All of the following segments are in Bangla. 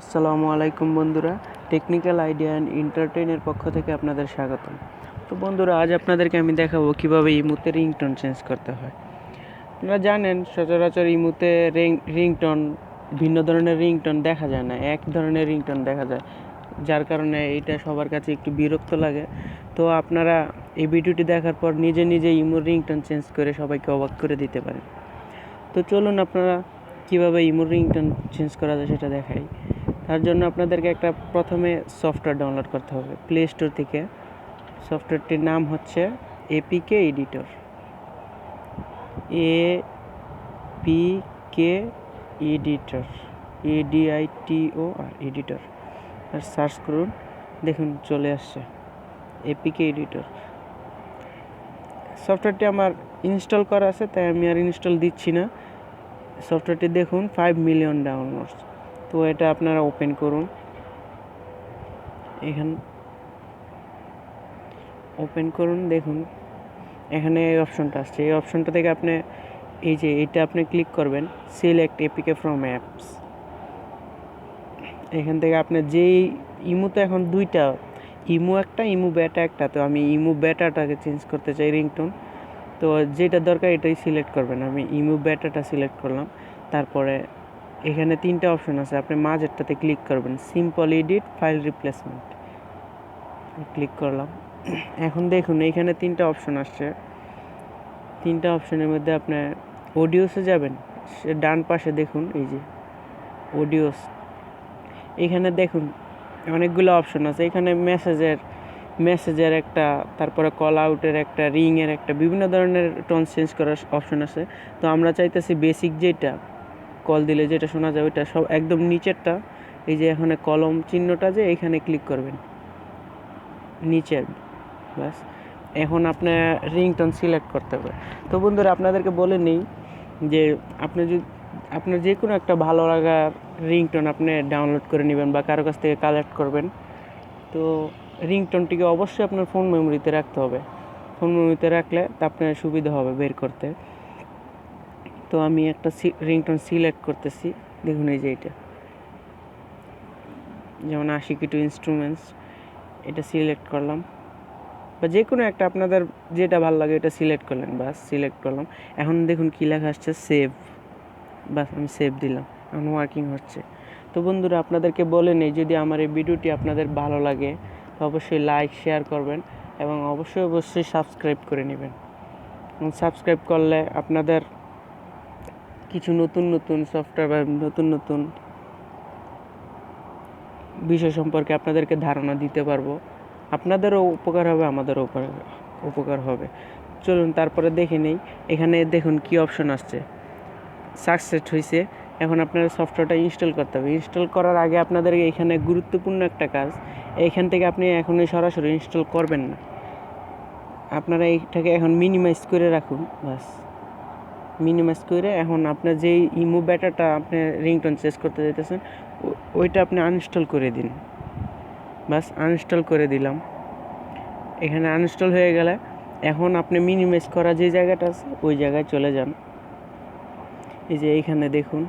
আসসালামু আলাইকুম বন্ধুরা টেকনিক্যাল আইডিয়া অ্যান্ড এন্টারটেইনের পক্ষ থেকে আপনাদের স্বাগতম। তো বন্ধুরা, আজ আপনাদেরকে আমি দেখাবো কীভাবে ইমুতে রিংটোন চেঞ্জ করতে হয়। আপনারা জানেন, সচরাচর ইমুতে রিং, রিংটোন, ভিন্ন ধরনের রিংটোন দেখা যায় না, এক ধরনের রিংটোন দেখা যায়, যার কারণে এটা সবার কাছে একটু বিরক্ত লাগে। তো আপনারা এই ভিডিওটি দেখার পর নিজে নিজে ইমোর রিংটোন চেঞ্জ করে সবাইকে অবাক করে দিতে পারেন। তো চলুন আপনারা কীভাবে ইমোর রিংটোন চেঞ্জ করা যায় সেটা দেখাই। তার জন্য আপনাদেরকে একটা প্রথমে সফটওয়্যার ডাউনলোড করতে হবে প্লে স্টোর থেকে। সফটওয়্যারটির নাম হচ্ছে APK editor A P K editor E D I T O R editor R search করুন, দেখুন চলে আসছে এপিকে এডিটর সফটওয়্যারটি আমার ইনস্টল করা আছে, তাই আমি আর ইনস্টল দিচ্ছি না। সফটওয়্যারটি দেখুন ফাইভ মিলিয়ন ডাউনলোডস তো এটা আপনারা ওপেন করুন। এখান ওপেন করুন, দেখুন। এখানে এই অপশনটা আসছে। এই অপশনটা থেকে আপনি এই যে এটা আপনি ক্লিক করবেন সিলেক্ট এপিকে ফ্রম অ্যাপস এখান থেকে আপনি যেই ইমু তো এখন দুইটা ইমু একটা, ইমু ব্যাটা একটা। তো আমি ইমু ব্যাটাটাকে চেঞ্জ করতে চাই রিংটোন তো যেটা দরকার এটাই সিলেক্ট করবেন। আমি ইমু ব্যাটাটা সিলেক্ট করলাম। তারপরে এখানে তিনটা অপশন আছে, আপনি মাঝেরটাতে ক্লিক করবেন simple edit file replacement click করলাম। এখন দেখুন এইখানে তিনটা অপশন আসছে। তিনটা অপশনের মধ্যে আপনার অডিওসে যাবেন, সে ডান পাশে দেখুন, এই যে অডিওস এখানে দেখুন, অনেকগুলো অপশন আছে। এখানে মেসেজের মেসেজের একটা, তারপরে কল আউটের একটা রিংয়ের একটা, বিভিন্ন ধরনের টোন চেঞ্জ করার অপশন আছে। তো আমরা চাইতেছি বেসিক যেটা কল দিলে যেটা শোনা যায় ওইটা সব একদম নিচেরটা। এই যে এখানে কলম চিহ্নটা যে এখানে ক্লিক করবেন। নিচের, ব্যাস। এখন আপনার রিংটোন সিলেক্ট করতে হবে। তো বন্ধুরা, আপনাদেরকে বলে নিই যে আপনি যদি, আপনার যে কোনো একটা ভালো লাগার রিংটোন আপনি ডাউনলোড করে নেবেন বা কারও কাছ থেকে কালেক্ট করবেন। তো রিংটোনটিকে অবশ্যই আপনার ফোন মেমোরিতে রাখতে হবে। ফোন মেমোরিতে রাখলে তা আপনার সুবিধা হবে বের করতে। তো আমি একটা রিংটোন সিলেক্ট করতেছি। দেখুন এই যে এটা। যেমন আশিকি টু ইনস্ট্রুমেন্টস এটা সিলেক্ট করলাম। বা যে কোনো একটা আপনাদের যেটা ভালো লাগে এটা সিলেক্ট করলেন, বাস সিলেক্ট করলাম। এখন দেখুন কী লেখা আসছে সেভ বাস আমি সেভ দিলাম, এখন ওয়ার্কিং হচ্ছে। তো বন্ধুরা, আপনাদেরকে বলে নেই, যদি আমার এই ভিডিওটি আপনাদের ভালো লাগে, তো অবশ্যই লাইক শেয়ার করবেন এবং অবশ্যই অবশ্যই সাবস্ক্রাইব করে নেবেন। সাবস্ক্রাইব করলে আপনাদের কিছু নতুন নতুন সফটওয়্যার বা নতুন নতুন বিষয় সম্পর্কে আপনাদেরকে ধারণা দিতে পারব। আপনাদেরও উপকার হবে, আমাদেরও উপকার হবে। চলুন তারপরে দেখে নেই। এখানে দেখুন কি অপশন আসছে। সাকসেস হয়েছে এখন আপনারা সফটওয়্যারটা ইনস্টল করতে হবে। ইনস্টল করার আগে আপনাদের এখানে গুরুত্বপূর্ণ একটা কাজ এইখান থেকে আপনি এখনই সরাসরি ইনস্টল করবেন না। আপনারা এইটাকে এখন মিনিমাইজ করে রাখুন বাস মিনিমাইজ করে এখন আপনার যেই ইমো ব্যাটাটা আপনি রিংটোন চেঞ্জ করতে যেতেছেন ওইটা আপনি আনইনস্টল করে দিন। বাস আনইনস্টল করে দিলাম। এখানে আনইনস্টল হয়ে গেলে এখন আপনি মিনিমাইজ করা যে জায়গাটা আছে, ওই জায়গায় চলে যান। এই যে এইখানে দেখুন,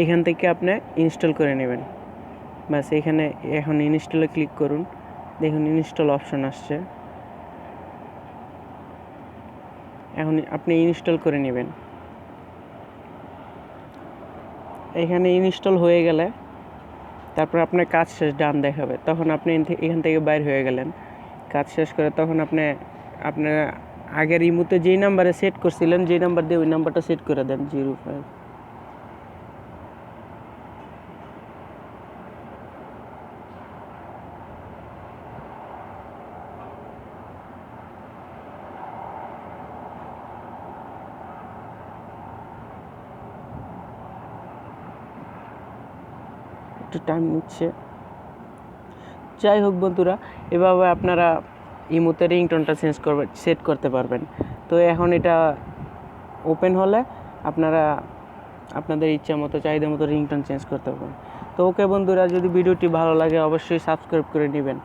এইখান থেকে আপনি ইনস্টল করে নেবেন। বাস, এখানে এখন ইনস্টলে ক্লিক করুন। দেখুন ইনস্টল অপশন আসছে। এখন আপনি ইনস্টল করে নেবেন। এখানে ইনস্টল হয়ে গেলে তারপর আপনার কাজ শেষ, ডান দেখাবে। তখন আপনি এখান থেকে বাইর হয়ে গেলেন। কাজ শেষ করে তখন আপনি, আপনার আগের ইমুতে যেই নাম্বারে সেট করছিলেন, যেই নাম্বার দিয়ে ওই নাম্বারটা সেট করে দেন, জিরো ফাইভ। একটু টাইম নিচ্ছে। যাই হোক বন্ধুরা, এভাবে আপনারা ইমোতে রিংটোনটা চেঞ্জ করবে সেট করতে পারবেন। তো এখন এটা ওপেন হলে আপনারা আপনাদের ইচ্ছা মতো, চাহিদা মতো রিংটোন চেঞ্জ করতে পারবেন। তো ওকে বন্ধুরা, যদি ভিডিওটি ভালো লাগে, অবশ্যই সাবস্ক্রাইব করে নেবেন।